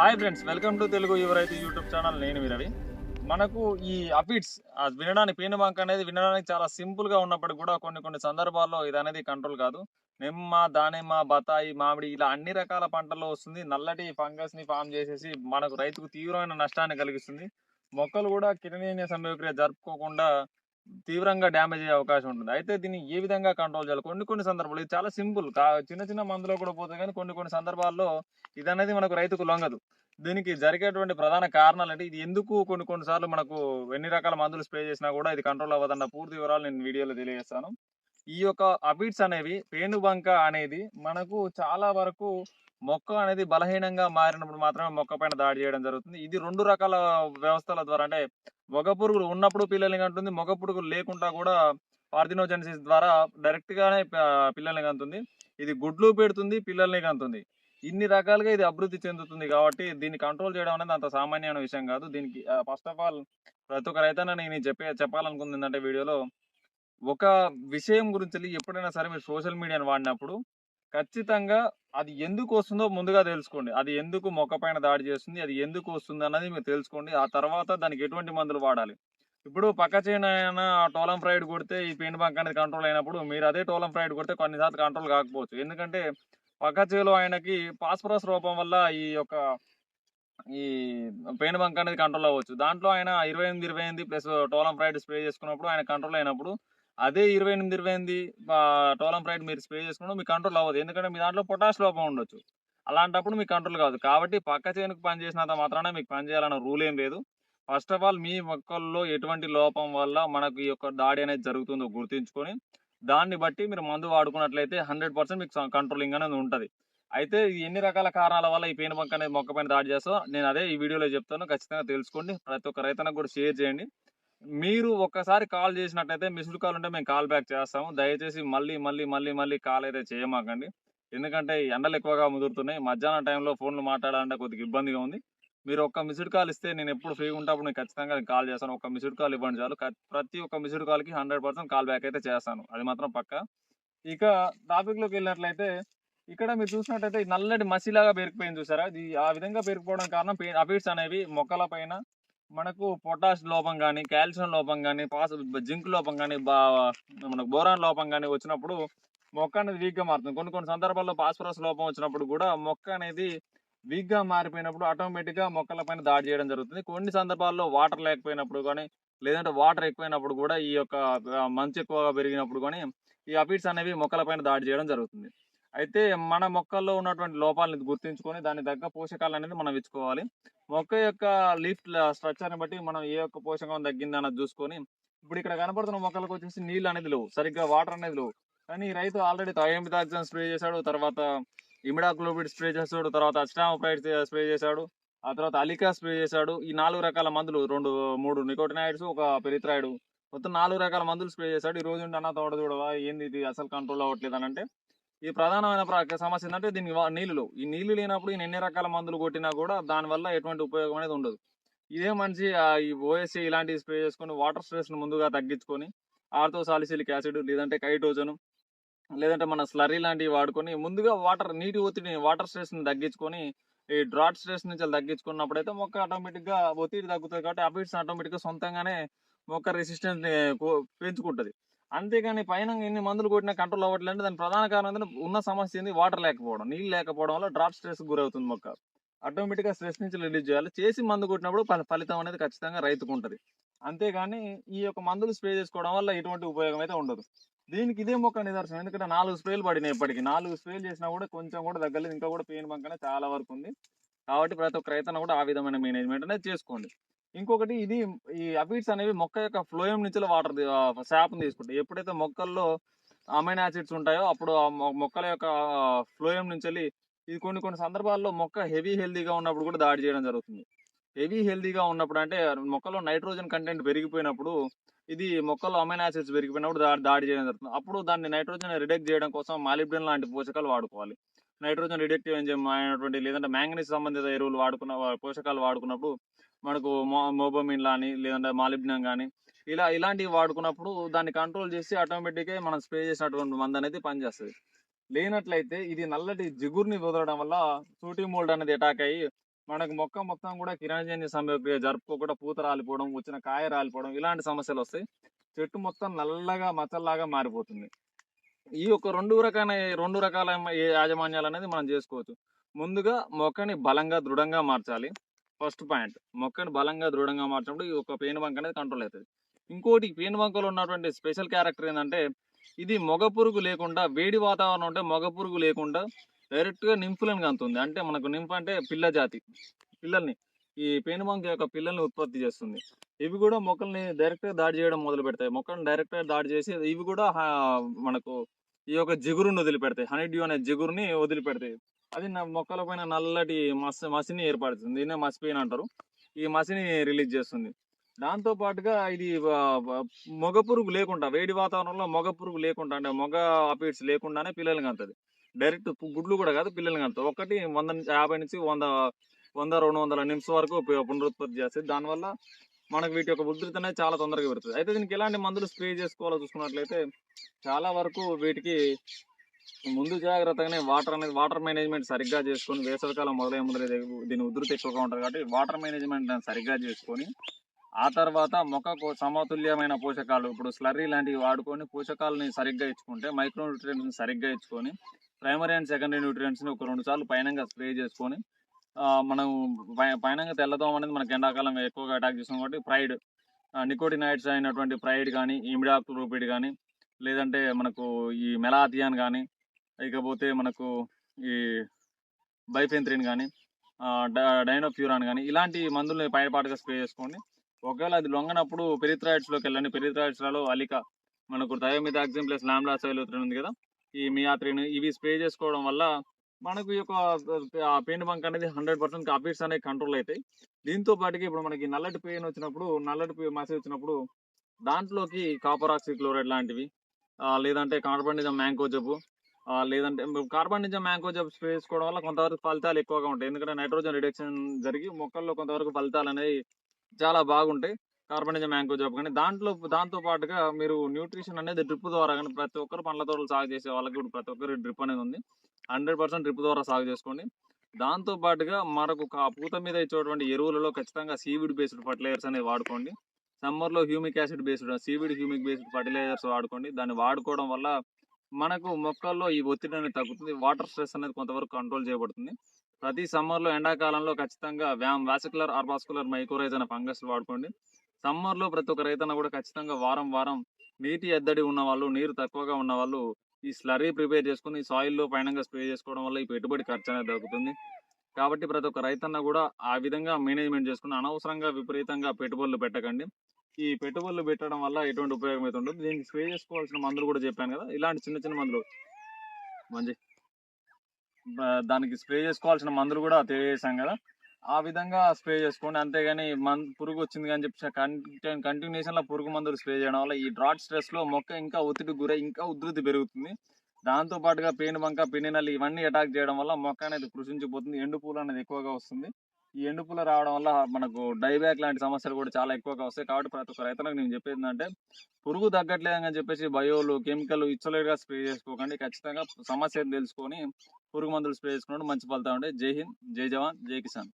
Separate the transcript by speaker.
Speaker 1: Hi friends welcome to Telugu ఎవరైతే YouTube channel నేను విరవి మనకు ఈ అపిడ్స్ వినడానికి పేను బంక్ అనేది వినడానికి చాలా సింపుల్గా ఉన్నప్పటికి ఉన్నప్పటికీ కూడా కొన్ని కొన్ని సందర్భాల్లో ఇది అనేది కంట్రోల్ కాదు. నిమ్మ దానిమ్మ బతాయి మామిడి ఇలా అన్ని రకాల పంటల్లో వస్తుంది. నల్లటి ఫంగస్ని ఫామ్ చేసేసి మనకు రైతుకు తీవ్రమైన నష్టాన్ని కలిగిస్తుంది. మొక్కలు కూడా కిరణీయ సంయోక్రియ జరుపుకోకుండా తీవ్రంగా డ్యామేజ్ అయ్యే అవకాశం ఉంటుంది. అయితే దీన్ని ఏ విధంగా కంట్రోల్ చేయాలి? కొన్ని కొన్ని సందర్భాలు ఇది చాలా సింపుల్. కా చిన్న చిన్న మందులో కూడా పోతుంది కానీ కొన్ని కొన్ని సందర్భాల్లో ఇది అనేది మనకు రైతుకు లొంగదు. దీనికి జరిగేటువంటి ప్రధాన కారణాలు అంటే ఇది ఎందుకు కొన్ని కొన్నిసార్లు మనకు ఎన్ని రకాల మందులు స్ప్రే చేసినా కూడా ఇది కంట్రోల్ అవ్వదన్న పూర్తి వివరాలు నేను వీడియోలో తెలియజేస్తాను. ఈ యొక్క అబిట్స్ అనేవి పేనుబంక అనేది మనకు చాలా వరకు మొక్క అనేది బలహీనంగా మారినప్పుడు మాత్రమే మొక్క పైన దాడి చేయడం జరుగుతుంది. ఇది రెండు రకాల వ్యవస్థల ద్వారా అంటే మొగ పురుగులు ఉన్నప్పుడు పిల్లల్ని కంటుంది మొగ పురుగులు లేకుండా కూడా పార్థినోజెన్సిస్ ద్వారా డైరెక్ట్గానే పిల్లల్ని కంటుంది ఇది గుడ్లు పెడుతుంది పిల్లల్ని కంతుంది. ఇన్ని రకాలుగా ఇది అభివృద్ధి చెందుతుంది కాబట్టి దీన్ని కంట్రోల్ చేయడం అనేది అంత సామాన్యమైన విషయం కాదు. దీనికి ఫస్ట్ ఆఫ్ ఆల్ ప్రతి ఒక్క రైతన్న నేను చెప్పే చెప్పాలనుకుంది ఏంటంటే వీడియోలో ఒక విషయం గురించి ఎప్పుడైనా సరే మీరు సోషల్ మీడియాని వాడినప్పుడు ఖచ్చితంగా అది ఎందుకు వస్తుందో ముందుగా తెలుసుకోండి. అది ఎందుకు మొక్క పైన దాడి చేస్తుంది అది ఎందుకు వస్తుంది అన్నది మీరు తెలుసుకోండి. ఆ తర్వాత దానికి ఎటువంటి మందులు వాడాలి? ఇప్పుడు పక్క చేయన టోలం ఫ్రైడ్ కొడితే ఈ పెయిన్ బంక్ అనేది కంట్రోల్ అయినప్పుడు మీరు అదే టోలం ఫ్రైడ్ కొడితే కొన్నిసార్లు కంట్రోల్ కాకపోవచ్చు. ఎందుకంటే పక్క చేలో ఆయనకి పాస్పరస్ రూపం వల్ల ఈ యొక్క ఈ పెయిన్ బంక్ అనేది కంట్రోల్ అవ్వచ్చు. దాంట్లో ఆయన ఇరవై ఎనిమిది ఇరవై ఎనిమిది ప్లస్ టోలం ఫ్రైడ్ స్ప్రే చేసుకున్నప్పుడు ఆయన కంట్రోల్ అయినప్పుడు అదే ఇరవై ఎనిమిది ఇరవై ఎనిమిది టోలం మీరు స్ప్రే చేసుకున్నప్పుడు మీకు కంట్రోల్ అవ్వదు. ఎందుకంటే మీ దాంట్లో పొటాష్ లోపం ఉండొచ్చు. అలాంటప్పుడు మీకు కంట్రోల్ కాదు. కాబట్టి పక్క చేనుకు పని చేసినంత మాత్రాన మీకు పని చేయాలన్న రూల్ ఏం లేదు. ఫస్ట్ ఆఫ్ ఆల్ మీ మొక్కల్లో ఎటువంటి లోపం వల్ల మనకు ఈ యొక్క దాడి అనేది జరుగుతుందో గుర్తుంచుకొని దాన్ని బట్టి మీరు మందు వాడుకున్నట్లయితే హండ్రెడ్ పర్సెంట్ మీకు కంట్రోలింగ్ అనేది ఉంటుంది. అయితే ఎన్ని రకాల కారణాల వల్ల ఈ పేను బంక్ అనేది మొక్క పైన దాడి చేస్తో? నేను అదే ఈ వీడియోలో చెప్తాను. ఖచ్చితంగా తెలుసుకోండి. ప్రతి ఒక్క రైతనకు కూడా షేర్ చేయండి. మీరు ఒక్కసారి కాల్ చేసినట్టయితే మిస్డ్ కాల్ ఉంటే మేము కాల్ బ్యాక్ చేస్తాము. దయచేసి మళ్ళీ మళ్ళీ మళ్ళీ మళ్ళీ కాల్ అయితే చేయమాకండి. ఎందుకంటే ఎండలు ఎక్కువగా ముదురుతున్నాయి. మధ్యాహ్నం టైంలో ఫోన్లు మాట్లాడాలంటే కొద్దిగా ఇబ్బందిగా ఉంది. మీరు ఒక్క మిస్డ్ కాల్ ఇస్తే నేను ఎప్పుడు ఫ్రీగా ఉంటప్పుడు నేను ఖచ్చితంగా కాల్ చేస్తాను. ఒక మిస్డ్ కాల్ ఇవ్వండి చాలు. ప్రతి ఒక్క మిస్డ్ కాల్కి హండ్రెడ్ పర్సెంట్ కాల్ బ్యాక్ అయితే చేస్తాను. అది మాత్రం పక్క. ఇక టాపిక్లోకి వెళ్ళినట్లయితే ఇక్కడ మీరు చూసినట్టయితే నల్లటి మసిలాగా పెరిగిపోయింది చూసారా? ఇది ఆ విధంగా పెరిగిపోవడం కారణం అబిడ్స్ అనేవి మొక్కల పైన మనకు పొటాష్ లోపం కానీ కాల్షియం లోపం కానీ పాస్ జింక్ లోపం కానీ బా మనకు బోరాన్ లోపం కానీ వచ్చినప్పుడు మొక్క అనేది వీక్గా మారుతుంది. కొన్ని కొన్ని సందర్భాల్లో ఫాస్ఫరస్ లోపం వచ్చినప్పుడు కూడా మొక్క అనేది వీక్గా మారిపోయినప్పుడు ఆటోమేటిక్గా మొక్కల పైన దాడి చేయడం జరుగుతుంది. కొన్ని సందర్భాల్లో వాటర్ లేకపోయినప్పుడు కానీ లేదంటే వాటర్ ఎక్కువైనప్పుడు కూడా ఈ యొక్క మంచు ఎక్కువగా పెరిగినప్పుడు కానీ ఈ అపిడ్స్ అనేవి మొక్కల పైన దాడి చేయడం జరుగుతుంది. అయితే మన మొక్కల్లో ఉన్నటువంటి లోపాలను గుర్తించుకొని దాని తగ్గ పోషకాలు అనేది మనం ఇచ్చుకోవాలి. మొక్క యొక్క లీఫ్ స్ట్రక్చర్ని బట్టి మనం ఏ యొక్క పోషకం తగ్గింది అన్నది చూసుకొని ఇప్పుడు ఇక్కడ కనపడుతున్న మొక్కలకు వచ్చేసి నీళ్ళు అనేది లేవు. సరిగ్గా వాటర్ అనేది లేవు. కానీ రైతు ఆల్రెడీ థయోమిథాక్సిన్ స్ప్రే చేశాడు తర్వాత ఇమిడాక్లోబిడ్ స్ప్రే చేశాడు తర్వాత అస్టామోప్రైడ్ స్ప్రే చేశాడు ఆ తర్వాత అలికా స్ప్రే చేశాడు ఈ నాలుగు రకాల మందులు రెండు మూడు నికోటినాయిడ్స్ ఒక పెరిత్రాయిడు మొత్తం నాలుగు రకాల మందులు స్ప్రే చేశాడు. ఈ రోజు ఉంటే అన్న తోట చూడవా? ఏంది ఇది? అసలు కంట్రోల్ అవ్వట్లేదు అని అంటే ఈ ప్రధానమైన ప్ర- సమస్య ఏంటంటే దీనికి నీళ్ళు నీళ్ళు లేవు. ఈ నీళ్ళు లేనప్పుడు ఈయన ఎన్ని రకాల మందులు కొట్టినా కూడా దానివల్ల ఎటువంటి ఉపయోగం అనేది ఉండదు ఇదే మనిషి ఈ ఓఎస్సీ ఇలాంటివి స్ప్రే చేసుకొని వాటర్ స్ట్రెస్ను ముందుగా తగ్గించుకొని ఆర్థో సాలిసిలిక్ యాసిడ్ లేదంటే కైటోజను లేదంటే మన స్లరీ లాంటివి వాడుకొని ముందుగా వాటర్ నీటి ఒత్తిడిని వాటర్ స్ట్రెస్ని తగ్గించుకొని ఈ డ్రాట్ స్ట్రెస్ నుంచి తగ్గించుకున్నప్పుడు తగ్గించుకున్నప్పుడైతే మొక్క ఆటోమేటిక్గా ఒత్తిడి తగ్గుతుంది కాబట్టి అపిడ్స్ ఆటోమేటిక్గా సొంతంగానే మొక్క రెసిస్టెన్స్ని పెంచుకుంటుంది పెంచుకుంటది అంతేగాని పైన ఎన్ని మందులు కొట్టినా కంట్రోల్ అవ్వట్లేదు అంటే దాని ప్రధాన కారణం ఏంటంటే ఉన్న సమస్య ఏంది? వాటర్ లేకపోవడం. నీళ్ళు లేకపోవడం వల్ల డ్రాప్ స్ట్రెస్ గురవుతుంది మొక్క. ఆటోమేటిక్గా స్ట్రెస్ నుంచి రిలీజ్ చేయాలి. చేసి మందు కొట్టినప్పుడు ఫలితం అనేది ఖచ్చితంగా రైతుకు ఉంటుంది. అంతేగాని ఈ యొక్క మందులు స్ప్రే చేసుకోవడం వల్ల ఎటువంటి ఉపయోగం అయితే ఉండదు. దీనికి ఇదే మొక్క నిదర్శనం. ఎందుకంటే నాలుగు స్ప్రేలు పడినాయి ఇప్పటికి. నాలుగు స్ప్రేలు చేసినా కూడా కొంచెం కూడా తగ్గలేదు. ఇంకా కూడా పెయిన్ బంకనే చాలా వరకు ఉంది. కాబట్టి ప్రతి ఒక్క రైతన్న కూడా ఆ విధమైన మేనేజ్మెంట్ అనేది చేసుకోండి. ఇంకొకటి ఇది ఈ అబిడ్స్ అనేవి మొక్క యొక్క ఫ్లోయం నుంచి వాటర్ శాపం తీసుకుంటాయి. ఎప్పుడైతే మొక్కల్లో అమైన్ యాసిడ్స్ ఉంటాయో అప్పుడు ఆ మొక్కల యొక్క ఫ్లోయం నుంచి వెళ్ళి ఇది కొన్ని కొన్ని సందర్భాల్లో మొక్క హెవీ హెల్దీగా ఉన్నప్పుడు కూడా దాడి చేయడం జరుగుతుంది. హెవీ హెల్దీగా ఉన్నప్పుడు అంటే మొక్కలో నైట్రోజన్ కంటెంట్ పెరిగిపోయినప్పుడు ఇది మొక్కలో అమైన్ యాసిడ్స్ పెరిగిపోయినప్పుడు దాడి దాడి చేయడం జరుగుతుంది. అప్పుడు దాన్ని నైట్రోజన్ రిడక్ట్ చేయడం కోసం మాలిబ్డెన్ లాంటి పోషకాలు వాడుకోవాలి. నైట్రోజన్ రిడక్టివ్ ఎంజైమ్ అయినటువంటి లేదంటే మ్యాంగనీస్ సంబంధిత ఎరువులు వాడుకున్న పోషకాలు వాడుకున్నప్పుడు మనకు మో మోబమిన్ కానీ లేదంటే మాలిబ్నం కానీ ఇలా ఇలాంటివి వాడుకున్నప్పుడు దాన్ని కంట్రోల్ చేసి ఆటోమేటిక్గా మనం స్ప్రే చేసినటువంటి మందు అనేది పనిచేస్తుంది. లేనట్లయితే ఇది నల్లటి జిగురుని వదలడం వల్ల సూటి మోల్డ్ అనేది అటాక్ అయ్యి మనకు మొక్క మొత్తం కూడా కిరణజన్య సమయక్రియ జరుపుకోకుండా పూత రాలిపోవడం వచ్చిన కాయ రాలిపోవడం ఇలాంటి సమస్యలు వస్తాయి చెట్టు మొత్తం నల్లగా మచ్చల్లాగా మారిపోతుంది. ఈ యొక్క రెండు రకాల రెండు రకాల యాజమాన్యాలు అనేది మనం చేసుకోవచ్చు. ముందుగా మొక్కని బలంగా దృఢంగా మార్చాలి. First point. మొక్కను బలంగా దృఢంగా మార్చినప్పుడు ఈ యొక్క పేను బంక అనేది కంట్రోల్ అవుతుంది. ఇంకోటి ఈ పేను బంకలో ఉన్నటువంటి స్పెషల్ క్యారెక్టర్ ఏంటంటే ఇది మొగ పురుగు లేకుండా వేడి వాతావరణం ఉంటే మొగ పురుగు లేకుండా డైరెక్ట్గా నింపులను కంతుంది అంటే మనకు నింపు అంటే పిల్ల జాతి. పిల్లల్ని ఈ పేనుబంక యొక్క పిల్లల్ని ఉత్పత్తి చేస్తుంది. ఇవి కూడా మొక్కల్ని డైరెక్ట్గా దాడి చేయడం మొదలు పెడతాయి. మొక్కలను డైరెక్ట్గా దాడి చేసి ఇవి కూడా మనకు ఈ యొక్క జిగురుని వదిలిపెడతాయి. హనీ డ్యూ అనే జిగురుని వదిలిపెడతాయి. అది నా మొక్కల పైన నల్లటి మస్ మసిని ఏర్పడుతుంది. దీన్నే మసిపోయిన అంటారు. ఈ మసిని రిలీజ్ చేస్తుంది. దాంతో పాటుగా ఇది మొగ పురుగు లేకుండా వేడి వాతావరణంలో మొగ పురుగు లేకుండా అంటే మొగ అపీడ్స్ లేకుండానే పిల్లలు కంతది. డైరెక్ట్ గుడ్లు కూడా కాదు పిల్లలు కంతది ఒకటి వంద నుంచి యాభై నుంచి వంద వంద రెండు వందల నిమిషం వరకు పునరుత్పత్తి చేస్తుంది దానివల్ల మనకు వీటి యొక్క ఉధృతి అనేది చాలా తొందరగా పెడుతుంది అయితే దీనికి ఎలాంటి మందులు స్ప్రే చేసుకోవాలో చూసుకున్నట్లయితే చాలా వరకు వీటికి ముందు జాగ్రత్తగానే వాటర్ అనేది వాటర్ మేనేజ్మెంట్ సరిగ్గా చేసుకొని వేసవికాలం మొదలయ్యే మొదలై దీని ఉధృతి ఎక్కువగా ఉంటుంది కాబట్టి వాటర్ మేనేజ్మెంట్ సరిగ్గా చేసుకొని ఆ తర్వాత మొక్కకు సమతుల్యమైన పోషకాలు ఇప్పుడు స్లర్రీ లాంటివి వాడుకొని పోషకాలని సరిగ్గా ఇచ్చుకుంటే మైక్రో న్యూట్రియన్స్ని సరిగ్గా ఇచ్చుకొని ప్రైమరీ అండ్ సెకండరీ న్యూట్రియంట్స్ని ఒక రెండు సార్లు పైనంగా స్ప్రే చేసుకొని మనం పైనంగా తెల్లదోమ అనేది మనకి ఎండాకాలం ఎక్కువగా అటాక్ చేస్తాం కాబట్టి ప్రైడ్ నికోటినైడ్స్ అయినటువంటి ప్రైడ్ కానీ ఇమిడాక్లోపిడ్ కానీ లేదంటే మనకు ఈ మెలాథియాన్ కానీ ఇకపోతే మనకు ఈ బైఫెంత్రిన్ కానీ డైనోఫ్యూరాన్ కానీ ఇలాంటి మందుల్ని పైపాటుగా స్ప్రే చేసుకోండి. ఒకవేళ అది లొంగనప్పుడు పెరిథ్రాయిడ్స్లోకి వెళ్ళండి. పెరిథ్రాయిడ్స్లలో అలిక మనకు థయోమిథాక్సిన్ ప్లస్ లాంబ్లా సైలోత్రిన్ ఉంది కదా ఈ మియాత్రిన్ ఇవి స్ప్రే చేసుకోవడం వల్ల మనకు ఈ యొక్క పెయిన్ బంక్ అనేది హండ్రెడ్ పర్సెంట్ కాపీస్ అనేవి కంట్రోల్ అవుతాయి. దీంతో పాటుగా ఇప్పుడు మనకి నల్లటి పెయిన్ వచ్చినప్పుడు నల్లటి పెయి- మసి వచ్చినప్పుడు దాంట్లోకి కాపర్ ఆక్సిక్లోరైడ్ లాంటివి లేదంటే కార్బనిజం మ్యాంకో జబ్బు లేదంటే కార్బన్ మ్యాంకో మ్యాంగో స్ప్రే వేసుకోవడం వల్ల కొంతవరకు ఫలితాలు ఎక్కువగా ఉంటాయి. ఎందుకంటే నైట్రోజన్ రిడక్షన్ జరిగి మొక్కల్లో కొంతవరకు ఫలితాలు అనేవి చాలా బాగుంటాయి. కార్బనిజం మ్యాంకో జాబ్ కానీ దాంట్లో దాంతో పాటుగా మీరు న్యూట్రిషన్ అనేది డ్రిప్ ద్వారా కానీ ప్రతి ఒక్కరు పండ్ల తోటలు సాగు చేసే వాళ్ళకి కూడా ప్రతి ఒక్కరు డ్రిప్ అనేది ఉంది. హండ్రెడ్ పర్సెంట్ డ్రిప్ ద్వారా సాగు చేసుకోండి. దాంతో పాటుగా మనకు కా- పూత మీద ఇచ్చేటువంటి ఎరువులలో ఖచ్చితంగా సీవిడ్ బేస్డ్ ఫర్టిలైజర్స్ అనేవి వాడుకోండి. సమ్మర్లో humic acid based seaweed humic based fertilizers వాడుకోండి. దాన్ని వాడుకోవడం వల్ల మనకు మొక్కల్లో ఈ ఒత్తిడి అనేది తగ్గుతుంది. వాటర్ స్ట్రెస్ అనేది కొంతవరకు కంట్రోల్ చేయబడుతుంది. ప్రతి సమ్మర్లో ఎండాకాలంలో ఖచ్చితంగా వ్యామ్ వాసికులర్ ఆర్బాస్కులర్ మైకోరైజ్ అనే ఫంగస్ వాడుకోండి. సమ్మర్లో ప్రతి ఒక్క రైతన్న కూడా ఖచ్చితంగా వారం వారం నీటి ఎద్దడి ఉన్న వాళ్ళు నీరు తక్కువగా ఉన్న వాళ్ళు ఈ స్లరీ ప్రిపేర్ చేసుకుని సాయిల్లో పైనంగా స్ప్రే చేసుకోవడం వల్ల ఈ పెట్టుబడి ఖర్చు అనేది తగ్గుతుంది. కాబట్టి ప్రతి ఒక్క రైతన్న కూడా ఆ విధంగా మేనేజ్మెంట్ చేసుకుని అనవసరంగా విపరీతంగా పెట్టుబడులు పెట్టకండి. ఈ పెట్టుబడులు పెట్టడం వల్ల ఎటువంటి ఉపయోగం అయితే ఉండదు. దీనికి స్ప్రే చేసుకోవాల్సిన మందులు కూడా చెప్పాను కదా. ఇలాంటి చిన్న చిన్న మందులు. మంచి. దానికి స్ప్రే చేసుకోవాల్సిన మందులు కూడా తెలియజేశాం కదా. ఆ విధంగా స్ప్రే చేసుకోండి. అంతేగాని మన్ పురుగు వచ్చింది అని చెప్పి కంటిన్యూ కంటిన్యూషన్లో పురుగు మందులు స్ప్రే చేయడం వల్ల ఈ డ్రాట్ స్ట్రెస్లో మొక్క ఇంకా ఒత్తిడి గురై ఇంకా ఉధృతి పెరుగుతుంది. దాంతో పాటుగా పేను బంక పిన్నినల్లి ఇవన్నీ అటాక్ చేయడం వల్ల మొక్క అనేది కృషించిపోతుంది. ఎండు పూలు అనేది ఎక్కువగా వస్తుంది. ఈ ఎండు రావడం వల్ల మనకు డైబ్యాక్ లాంటి సమస్యలు కూడా చాలా ఎక్కువగా వస్తాయి. కాబట్టి ప్రతి ఒక్క రైతులకు నేను చెప్పేది ఏంటంటే పురుగు తగ్గట్లేదని చెప్పేసి బయోలు కెమికల్ ఇచ్చలేగా స్ప్రే చేసుకోకండి. ఖచ్చితంగా సమస్యను తెలుసుకొని పురుగు మందులు స్ప్రే చేసుకోవడం మంచి ఫలితం ఉంటాయి జై హింద్ జై జవాన్ జై కిసాన్.